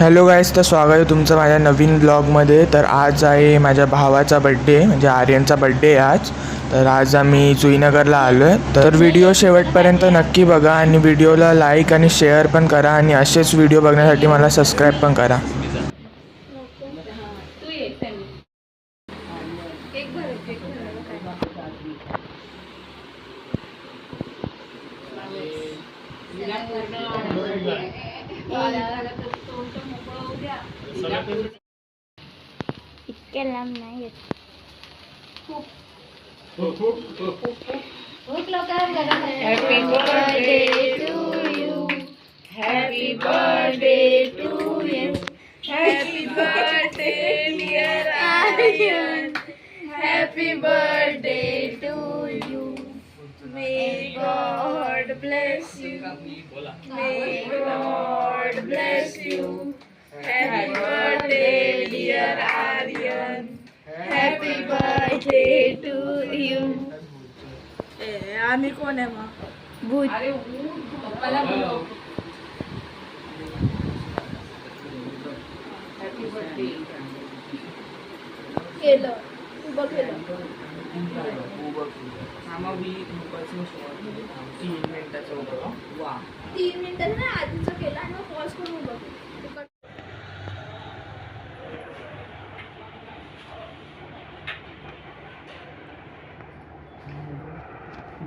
Hello guys तर स्वागत आहे तुमचं माझ्या नवीन ब्लॉगमध्ये तर आज आहे माझ्या भावाचा बड्डे म्हणजे आर्यनचा बड्डे आहे आज. तर आज आम्ही जुईनगरला आलो आहे. तर व्हिडिओ शेवटपर्यंत नक्की बघा आणि व्हिडिओला लाईक आणि शेअर पण करा आणि असेच व्हिडिओ बघण्यासाठी मला सबस्क्राईब पण करा. Happy birthday to you. Happy birthday to you. Happy birthday, dear Aryan. Happy birthday to you. May God bless you. May God bless you. Happy birthday dear Aryan happy birthday to you आम्ही कोण आहे मग? भूत. केलं. उभं केलं. तीन मिनिटं ना आधीचं केलं आणि मग पॉज करून उभं.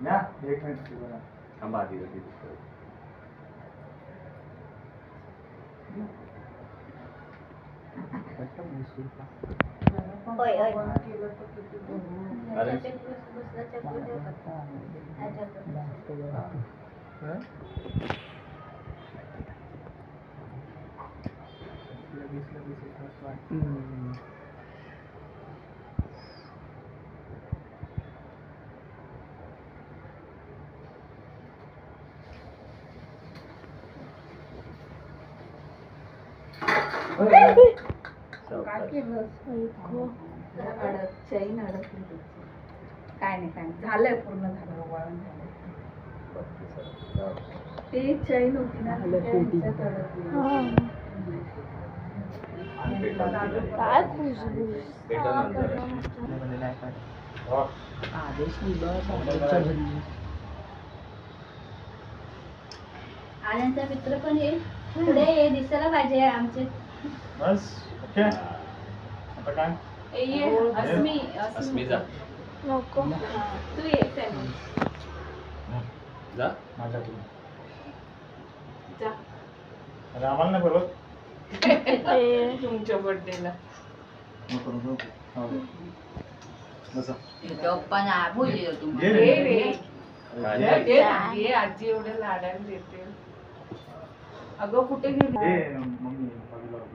एक मिनिट थांबा आधी आधी. होय होय. अरे चैन अडकली काय नाही काय नाही. झालंय पूर्ण झालं वळण झालं ती चैन होती ना ह्याच्यात अडकली. काय खुशबू आनंदचा मित्र पण येईल पुढे ये दिसायला पाहिजे आमचे बस ओके. आता काय? ए, ये अस्मी अस्मी. जा नको. तू ये जा. माझ्याकडून जा. अरे आम्हाला नाही बोलत तुमच्या बर्थडेला नको नको हो. बसा. घे, नाही. घे घे, आजी एवढ्या लाडाने देते. अगं कुठे गेली?